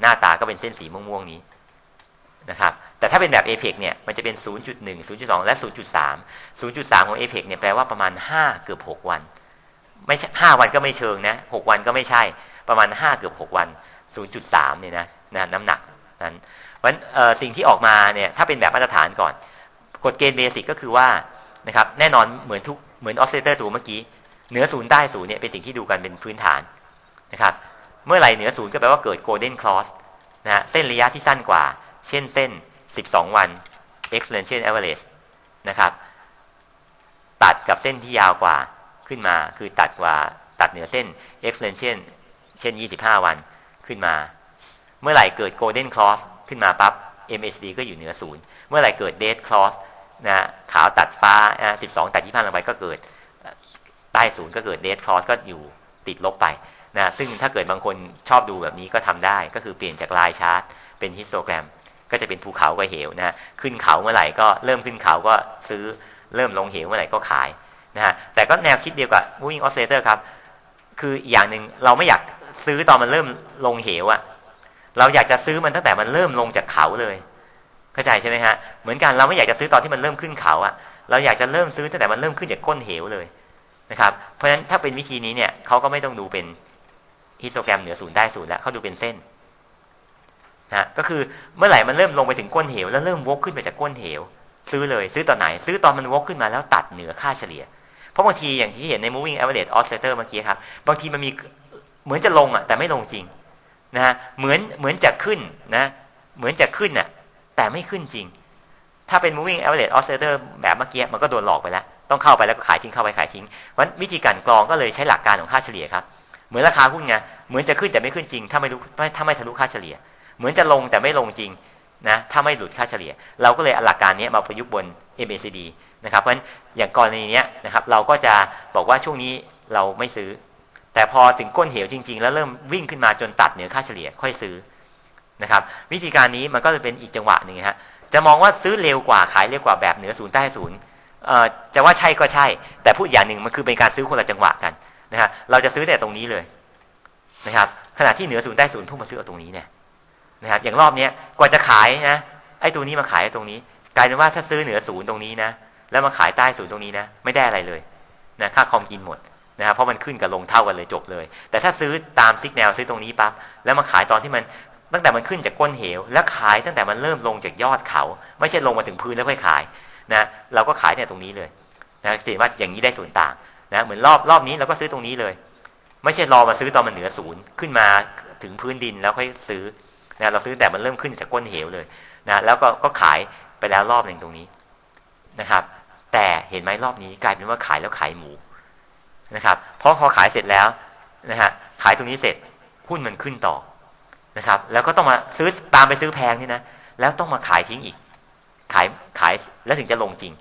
หน้าตาก็เป็นเส้นสีม่วงๆนี้นะครับ แต่ถ้าเป็นแบบ a p e เนี่ย มันจะเป็น 0.1 0.2 และ 0.3 0.3 ของ a p e เนี่ย แปลว่าประมาณ 5 เกือบ 6 วัน ไม่ใช่5วันก็ไม่เชิงนะ 6 วันก็ไม่ใช่ ประมาณ 5 เกือบ 6 วัน 0.3 เนี่ยนะนะน้ำหนักนั้นเพราะฉะนั้นสิ่งที่ออกมาเนี่ย ถ้าเป็นแบบมาตรฐานก่อน กฎเกณฑ์เบสิกก็คือว่า นะครับ แน่นอนเหมือนทุก เหมือนออสเซเตอร์ตัวเมื่อกี้ เหนือศูนย์ใต้ศูนย์เนี่ย เป็นสิ่งที่ดูกันเป็นพื้นฐานนะครับ เมื่อไหร่เหนือศูนย์ก็แปลว่าเกิดโกลเด้นคลอสนะเส้นระยะที่สั้นกว่า เช่นเส้น 12 วัน exponential average นะครับตัดกับเส้นที่ยาวกว่าขึ้นมา คือตัดกว่าตัดเหนือเส้น exponential เช่น 25 วันขึ้นมา เมื่อไหร่เกิด golden cross ขึ้นมาปั๊บ MACD ก็อยู่เหนือศูนย์เมื่อไหร่เกิด dead cross นะขาวตัดฟ้านะ12 ตัด25ลงไปก็เกิดใต้ศูนย์ก็เกิด dead cross ก็อยู่ติดลบไป นะซึ่งถ้าเกิดบางคนชอบดูแบบนี้ก็ทำได้ก็คือเปลี่ยนจากลายชาร์ตเป็นฮิสโตแกรม ก็จะเป็นภูเขากับเหวนะขึ้นเขาเมื่อไหร่ก็เริ่มขึ้นเขาก็ซื้อเริ่มลงเหวเมื่อไหร่ก็ขายนะฮะแต่ก็แนวคิดเดียวกับ moving oscillator ครับ คืออย่างหนึ่งเราไม่อยากซื้อตอนมันเริ่มลงเหวอะเราอยากจะซื้อมันตั้งแต่มันเริ่มลงจากเขาเลยเข้าใจใช่ไหมฮะเหมือนกันเราไม่อยากจะซื้อตอนที่มันเริ่มขึ้นเขาอะเราอยากจะเริ่มซื้อตั้งแต่มันเริ่มขึ้นจากก้นเหวเลยนะครับเพราะฉะนั้นถ้าเป็นวิธีนี้เนี่ยเขาก็ไม่ต้องดูเป็น ฮิสโตแกรมเหนือศูนย์ได้ศูนย์แล้วเขาดูเป็นเส้นนะก็คือเมื่อไหร่มันเริ่มลงไปถึงก้นเหว แล้วเริ่มวกขึ้นไปจากก้นเหว ซื้อเลยซื้อตอนไหน ซื้อตอนมันวกขึ้นมาแล้วตัดเหนือค่าเฉลี่ย เพราะบางทีอย่างที่เห็นใน moving average oscillator เมื่อกี้ครับ บางทีมันมีเหมือนจะลงอะแต่ไม่ลงจริงนะฮะเหมือนเหมือนจะขึ้นนะเหมือนจะขึ้นอะแต่ไม่ขึ้นจริง ถ้าเป็น moving average oscillator แบบเมื่อกี้มันก็โดนหลอกไปแล้ว ต้องเข้าไปแล้วก็ขายทิ้งเข้าไปขายทิ้งเพราะวิธีการกรองก็เลยใช้หลักการของค่าเฉลี่ยครับ เหมือนราคาหุ้นไงเหมือนจะขึ้นแต่ไม่ขึ้นจริง ถ้าไม่รู้ถ้าไม่ทะลุค่าเฉลี่ย เหมือนจะลงแต่ไม่ลงจริงนะถ้าไม่หลุดค่าเฉลี่ย เราก็เลยหลักการนี้มาประยุกต์บน MACD นะครับเพราะฉะนั้นอย่างกรณีนี้นะครับเราก็จะบอกว่าช่วงนี้เราไม่ซื้อ แต่พอถึงก้นเหวจริง ๆ แล้วเริ่มวิ่งขึ้นมาจนตัดเหนือค่าเฉลี่ยค่อยซื้อนะครับวิธีการนี้มันก็จะเป็นอีกจังหวะหนึ่งฮะจะมองว่าซื้อเร็วกว่าขายเร็วกว่าแบบเหนือศูนย์ใต้ศูนย์จะว่าใช่ก็ใช่ แต่พูดอย่างหนึ่งมันคือเป็นการซื้อคนละจังหวะกัน นะฮะเราจะซื้อแต่ตรงนี้เลยนะครับขณะที่เหนือศูนย์ใต้ศูนย์พุ่งมาซื้อเอาตรงนี้เนี่ยนะครับอย่างรอบนี้กว่าจะขายนะไอ้ตัวนี้มาขายตรงนี้ กลายเป็นว่าถ้าซื้อเหนือศูนย์ตรงนี้นะแล้วมาขายใต้ศูนย์ตรงนี้นะไม่ได้อะไรเลยนะค่าคอมกินหมดนะครับเพราะมันขึ้นกับลงเท่ากันเลยจบเลย แต่ถ้าซื้อตามซิกแนวซื้อตรงนี้ปั๊บแล้วมาขายตอนที่มันตั้งแต่มันขึ้นจากก้นเหว แล้วขายตั้งแต่มันเริ่มลงจากยอดเขา ไม่ใช่ลงมาถึงพื้นแล้วค่อยขายนะเราก็ขายเนี่ยตรงนี้เลยนะสิว่าอย่างนี้ได้ส่วนต่าง นะเหมือนรอบรอบนี้เราก็ซื้อตรงนี้เลย ไม่ใช่รอมาซื้อตอนมันเหนือศูนย์ขึ้นมาถึงพื้นดินแล้วค่อยซื้อนะเราซื้อแต่มันเริ่มขึ้นจากก้นเหวเลยนะแล้วก็ก็ขายไปแล้วรอบหนึ่งตรงนี้นะครับ แต่เห็นไหมรอบนี้กลายเป็นว่าขายแล้วขายหมูนะครับ เพราะพอขายเสร็จแล้วนะฮะขายตรงนี้เสร็จหุ้นมันขึ้นต่อนะครับ แล้วก็ต้องมาซื้อตามไปซื้อแพงนี่นะแล้วต้องมาขายทิ้งอีก ขายขายแล้วถึงจะลงจริง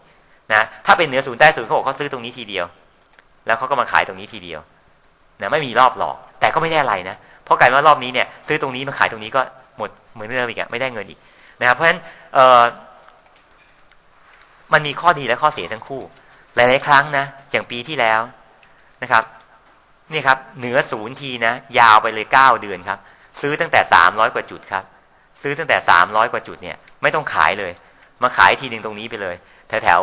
นะถ้าเป็นเหนือศูนย์ใต้ศูนย์เขาบอกเขาซื้อตรงนี้ทีเดียว แล้วเขาก็มาขายตรงนี้ทีเดียวนะไม่มีรอบหลอก แต่ก็ไม่ได้อะไรนะ เพราะกลายว่ารอบนี้เนี่ย ซื้อตรงนี้มาขายตรงนี้ก็หมดเหมือนเดิมอีกอะไม่ได้เงินอีกนะครับเพราะฉะนั้นเออมันมีข้อดีและข้อเสียทั้งคู่ หลายๆครั้งนะอย่างปีที่แล้วนะครับนี่ครับเหนือศูนย์ทีนะยาวไปเลยเก้าเดือนครับ ซื้อตั้งแต่สามร้อยกว่าจุดครับ ซื้อตั้งแต่สามร้อยกว่าจุดเนี่ย ไม่ต้องขายเลย มาขายทีหนึ่งตรงนี้ไปเลย แถวแถว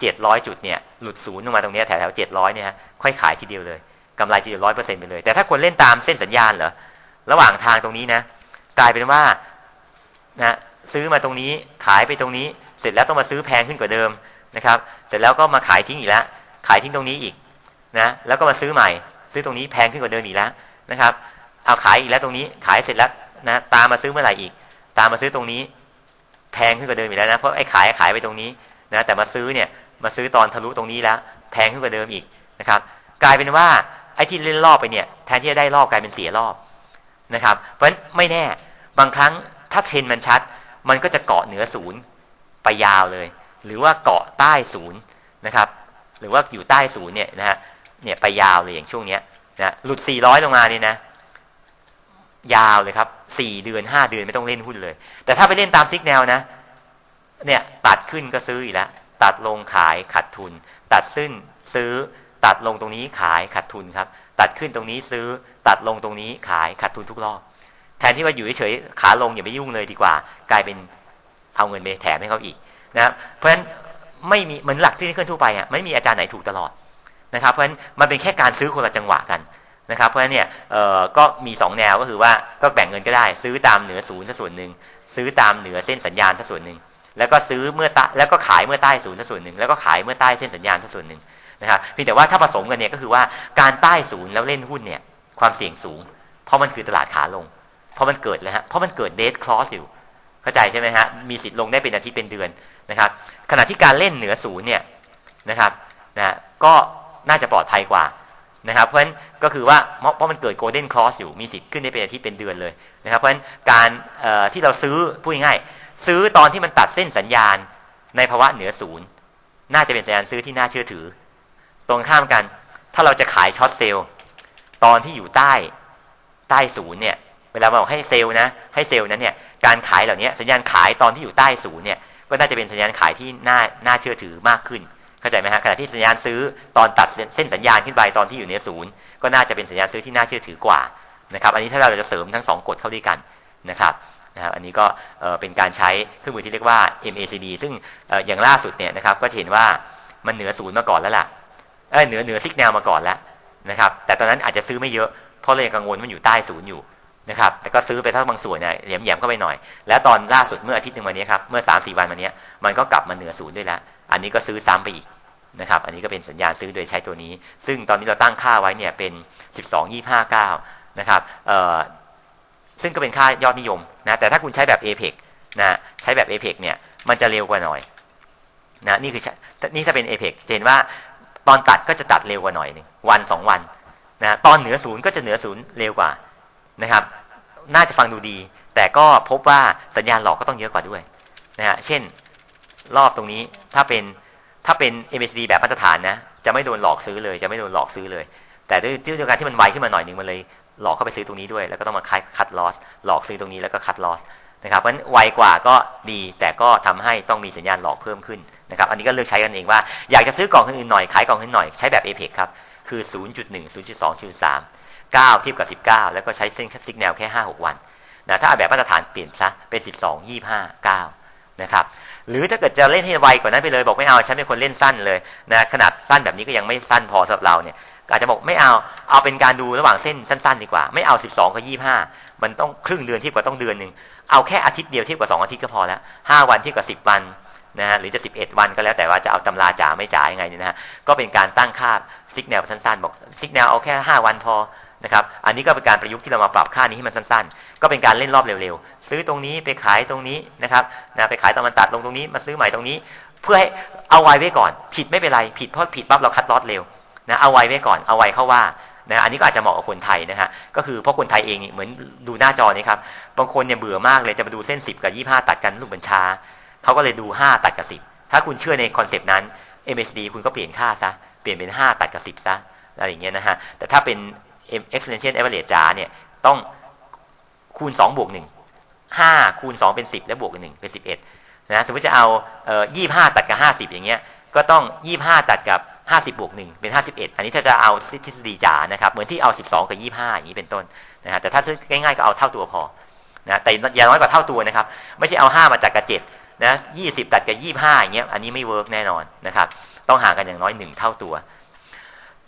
เจ็ดร้อยจุดเนี่ยหลุดศูนย์ลงมาตรงนี้แถวแถวเจ็ดร้อยเนี่ยค่อยขายทีเดียวเลยกำไรทีเดียวร้อยเปอร์เซ็นต์ไปเลย แต่ถ้าคนเล่นตามเส้นสัญญาณเหรอระหว่างทางตรงนี้นะ กลายเป็นว่านะซื้อมาตรงนี้ขายไปตรงนี้ เสร็จแล้วต้องมาซื้อแพงขึ้นกว่าเดิมนะครับ เสร็จแล้วก็มาขายทิ้งอีกแล้วขายทิ้งตรงนี้อีกนะแล้วก็มาซื้อใหม่ ซื้อตรงนี้แพงขึ้นกว่าเดิมอีกแล้วนะครับ เอาขายอีกแล้วตรงนี้ขายเสร็จแล้วนะตามมาซื้อเมื่อไหร่อีก ตามมาซื้อตรงนี้ แพงขึ้นกว่าเดิมอีกแล้วนะเพราะไอ้ขายขายไปตรงนี้นะแต่มาซื้อเนี่ย มาซื้อตอนทะลุตรงนี้แล้วแพงขึ้นกว่าเดิมอีกนะครับ กลายเป็นว่าไอ้ที่เล่นรอบไปเนี่ยแทนที่จะได้รอบกลายเป็นเสียรอบนะครับ เพราะฉะนั้นไม่แน่บางครั้งถ้าเทรนมันชัด มันก็จะเกาะเหนือศูนย์ไปยาวเลย หรือว่าเกาะใต้ศูนย์นะครับ หรือว่าอยู่ใต้ศูนย์เนี่ยนะฮะเนี่ยไปยาวเลยอย่างช่วงเนี้ยนะหลุด 400 ลงมาเนี่ยนะ ยาวเลยครับ4เดือน 5 เดือนไม่ต้องเล่นหุ้นเลย แต่ถ้าไปเล่นตามซิกแนวนะ เนี่ยตัดขึ้นก็ซื้ออีกแล้ว ตัดลงขายขัดทุน ตัดซึ่งซื้อตัดลงตรงนี้ขายขาดทุนครับ ตัดขึ้นตรงนี้ซื้อ ตัดลงตรงนี้ขายขาดทุนทุกรอบ แทนที่ว่าอยู่เฉยๆขาลงอย่าไปยุ่งเลยดีกว่า กลายเป็นเอาเงินไปแถมให้เขาอีกนะครับเพราะฉะนั้นไม่มีเหมือนหลักที่เคลื่อนทั่วไปอะไม่มีอาจารย์ไหนถูกตลอดนะครับ เพราะฉะนั้นมันเป็นแค่การซื้อคนละจังหวะกันนะครับเพราะฉะนั้นเนี่ยก็มี 2 แนวก็คือว่าก็แบ่งเงินก็ได้ ซื้อตามเหนือศูนย์ส่วนหนึ่งซื้อตามเหนือเส้นสัญญาณส่วนหนึ่ง แล้วก็ซื้อเมื่อตแล้วก็ขายเมื่อใต้ศูนย์ส่วนหนึ่งแล้วก็ขายเมื่อใต้เส้นสัญญาณส่วนหนึ่งนะครับเพียงแต่ว่าถ้าผสมกันเนี่ยก็คือว่าการใต้ศูนย์แล้วเล่นหุ้นเนี่ยความเสี่ยงสูง เพราะมันคือตลาดขาลง เพราะมันเกิดเลยฮะเพราะมันเกิดเดทคลอสอยู่เข้าใจใช่ไหมฮะมีสิทธิ์ลงได้เป็นอาทิตย์เป็นเดือนนะครับขณะที่การเล่นเหนือศูนย์เนี่ยนะครับนะก็น่าจะปลอดภัยกว่านะครับเพราะฉะนั้นก็คือว่าเพราะมันเกิดโกลเด้นคลอสอยู่มีสิทธิ์ขึ้นได้เป็นอาทิตย์เป็นเดือนเลยนะครับเพราะฉะนั้นการที่เราซื้อพูดง่าย ซื้อตอนที่มันตัดเส้นสัญญาณในภาวะเหนือศูนย์ น่าจะเป็นสัญญาณซื้อที่น่าเชื่อถือ ตรงข้ามกัน ถ้าเราจะขายช็อตเซลล์ตอนที่อยู่ใต้ใต้ศูนย์เนี่ย เวลาบอกให้เซลล์นะ ให้เซลล์นั้นเนี่ย การขายเหล่านี้สัญญาณขายตอนที่อยู่ใต้ศูนย์เนี่ย ก็น่าจะเป็นสัญญาณขายที่น่าน่าเชื่อถือมากขึ้น เข้าใจไหมฮะ ขณะที่สัญญาณซื้อตอนตัดเส้นสัญญาณขึ้นไปตอนที่อยู่ในศูนย์ ก็น่าจะเป็นสัญญาณซื้อที่น่าเชื่อถือกว่า นะครับ อันนี้ถ้าเราจะเสริมทั้ง2กฎเข้าด้วยกันนะครับ นะครับอันนี้ก็เป็นการใช้เครื่องมือที่เรียกว่า MACD ซึ่งอย่างล่าสุดเนี่ยนะครับก็เห็นว่ามันเหนือศูนย์มาก่อนแล้วล่ะเออเหนือเหนือซิกแนลมาก่อนแล้วนะครับแต่ตอนนั้นอาจจะซื้อไม่เยอะเพราะเลยกังวลมันอยู่ใต้ศูนย์อยู่นะครับแต่ก็ซื้อไปทั้งบางส่วนเนี่ยแหยมๆเข้าไปหน่อย แล้วตอนล่าสุดเมื่ออาทิตย์หนึ่งวันนี้ครับเมื่อ3าสี่วันมานี้มันก็กลับมาเหนือศูนย์ด้วยแล้วอันนี้ก็ซื้อซ้ำไปอีกนะครับอันนี้ก็เป็นสัญญาณซื้อโดยใช้ตัวนี้ ซึ่งตอนนี้เราตั้งค่าไว้เนี่ยเป็น 12 25 9นะครับเอ่อ ซึ่งก็เป็นค่ายอดนิยมนะแต่ถ้าคุณใช้แบบ a p e ปนะใช้แบบ a p e ปเนี่ยมันจะเร็วกว่าหน่อยนะนี่คือนี่ถ้าเป็น a p e ปเห็นว่าตอนตัดก็จะตัดเร็วกว่าหน่อยนึงวันสองวันนะตอนเหนือศูนย์ก็จะเหนือศูนย์เร็วกว่านะครับ น่าจะฟังดูดี แต่ก็พบว่าสัญญาณหลอกก็ต้องเยอะกว่าด้วยนะฮะเช่นรอบตรงนี้ถ้าเป็นถ้าเป็น MACD แบบมาตรฐานนะจะไม่โดนหลอกซื้อเลย จะไม่โดนหลอกซื้อเลย แต่ด้วยด้วยการที่มันไวขึ้นมาหน่อยหนึ่งมันเลย หลอกเข้าไปซื้อตรงนี้ด้วย แล้วก็ต้องมาคัดคัดลอสหลอกซื้อตรงนี้แล้วก็คัดลอสนะครับเพราะฉะนั้นไวกว่าก็ดีแต่ก็ทำให้ต้องมีสัญญาณหลอกเพิ่มขึ้นนะครับอันนี้ก็เลือกใช้กันเองว่าอยากจะซื้อกล่องอื่นหน่อยขายกล่องอื่นหน่อยใช้แบบ APEC ครับคือ 0.1 0.2 0.3 9เทียบกับ 19 แล้วก็ใช้เส้นซิกแนลแค่ 5-6 วันนะถ้าแบบมาตรฐานเปลี่ยนซะเป็น 12 25 9นะครับหรือถ้าเกิดจะเล่นให้ไวกว่านั้นไปเลยบอกไม่เอาฉันเป็นคนเล่นสั้นเลยนะขนาดสั้นแบบนี้ก็ยังไม่สั้นพอสำหรับเราเนี่ย อาจจะบอกไม่เอาเอาเป็นการดูระหว่างเส้นสั้น ๆ ดีกว่า ไม่เอา 12กับ25 มันต้องครึ่งเดือนทียบกับต้องเดือนหนึ่งเอาแค่อาทิตย์เดียวเทียบกับ2อาทิตย์ก็พอแล้ว5วันเทียบกับ 10 วันนะฮะหรือจะ 11 วันก็แล้วแต่ว่าจะเอาตำราจ่าไม่จ่ายยังไงเนี่ยนะฮะก็เป็นการตั้งค่าซิกแนลสั้นๆ บอกซิกแนลเอาแค่ 5 วันพอนะครับอันนี้ก็เป็นการประยุกต์ที่เรามาปรับค่านี้ให้มันสั้นๆ ก็เป็นการเล่นรอบเร็วๆ ซื้อตรงนี้ไปขายตรงนี้นะครับนะไปขายตอนมันตัดลงตรงนี้มาซื้อใหม่ตรงนี้ เพื่อให้เอาไว้ไว้ก่อน ผิดไม่เป็นไรผิดเพราะผิดปั๊บเราคัดลอตเร็ว นะเอาไว้ไว้ก่อนเอาไว้เข้าว่านะอันนี้ก็อาจจะเหมาะกับคนไทยนะฮะก็คือเพราะคนไทยเองเหมือนดูหน้าจอนี้ครับบางคนเนี่ยเบื่อมากเลยจะมาดูเส้น 10 กับ 25 ตัดกันลูกบัญชาเขาก็เลยดู 5 ตัดกับ 10 ถ้าคุณเชื่อในคอนเซปต์นั้น MACD คุณก็เปลี่ยนค่าซะเปลี่ยนเป็น 5 ตัดกับ 10ซะอะไรอย่างเงี้ยนะฮะแต่ถ้าเป็น exponential average จ๋าเนี่ยต้องคูณ 2 บวก 1 5 คูณ 2 เป็น 10 แล้วบวกกัน1เป็น 11นะสมมติจะเอาเอ่อ25 ตัดกับ 50 อย่างเงี้ยก็ต้อง 25 ตัดกับ 50บวก1เป็น 51 อันนี้ถ้าจะเอาทฤษฎีจ๋านะครับ เหมือนที่เอา 12 กับ 25 อย่างนี้เป็นต้นนะฮะแต่ถ้าง่ายๆก็เอาเท่าตัวพอนะแต่อย่าน้อยกว่าเท่าตัวนะครับ ไม่ใช่เอา 5 มาจากกับ7นะ20 ตัดกับ 25 อย่างเงี้ยอันนี้ไม่เวิร์กแน่นอนนะครับ ต้องห่างกันอย่างน้อย 1 เท่าตัว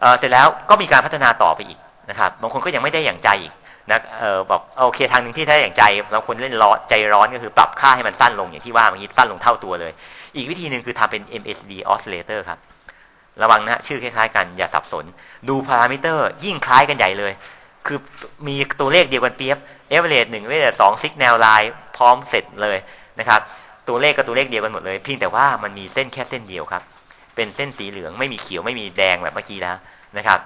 เเสร็จแล้วก็มีการพัฒนาต่อไปอีกนะครับบางคนก็ยังไม่ได้อย่างใจอีกนะเออบอกโอเคทางหนึ่งที่ได้อย่างใจเราควรเล่นร้อนใจร้อนก็คือปรับค่าให้มันสั้นลงอย่างที่ว่าเมื่อกี้สั้นลงเท่าตัวเลย อีกวิธีหนึ่งคือทำเป็น MACD oscillator ครับ ระวังนะชื่อคล้ายๆกันอย่าสับสน ดูพารามิเตอร์ยิ่งคล้ายกันใหญ่เลย คือมีตัวเลขเดียวกันเปียบ average หนึ่งเวลาสอง signal line พร้อมเสร็จเลยนะครับตัวเลขก็ตัวเลขเดียวกันหมดเลยเพียงแต่ว่ามันมีเส้นแค่เส้นเดียวครับ เป็นเส้นสีเหลืองไม่มีเขียวไม่มีแดงแบบเมื่อกี้แล้วนะครับ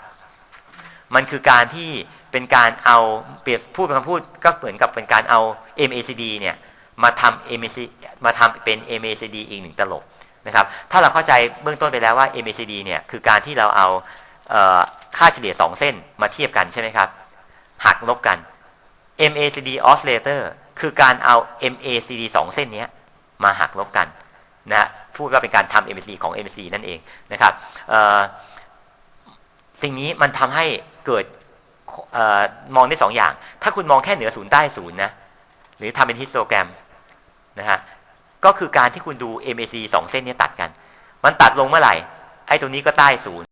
มันคือการที่เป็นการเอาเปรียบพูดเป็นคำพูดก็เหมือนกับเป็นการเอา MACD เนี่ยมาทำ MACD มาทำเป็น MACD อีกหนึ่งตลบ นะครับถ้าเราเข้าใจเบื้องต้นไปแล้วว่า MACD เนี่ยคือการที่เราเอาค่าเฉลี่ย 2 เส้นมาเทียบกันใช่ไหมครับหักลบกัน MACD oscillator คือการเอา MACD 2 เส้นนี้มาหักลบกันนะพูดว่าเป็นการทำ MACD ของ MACD นั่นเองนะครับสิ่งนี้มันทำให้เกิดออมองได้สองอย่าง ถ้าคุณมองแค่เหนือศูนย์ใต้ศูนย์นะหรือทำเป็นฮิสโตแกรมนะฮะ ก็คือการที่คุณดู MAC สองเส้นนี้ตัดกัน มันตัดลงเมื่อไหร่ ไอ้ตรงนี้ก็ใต้ศูนย์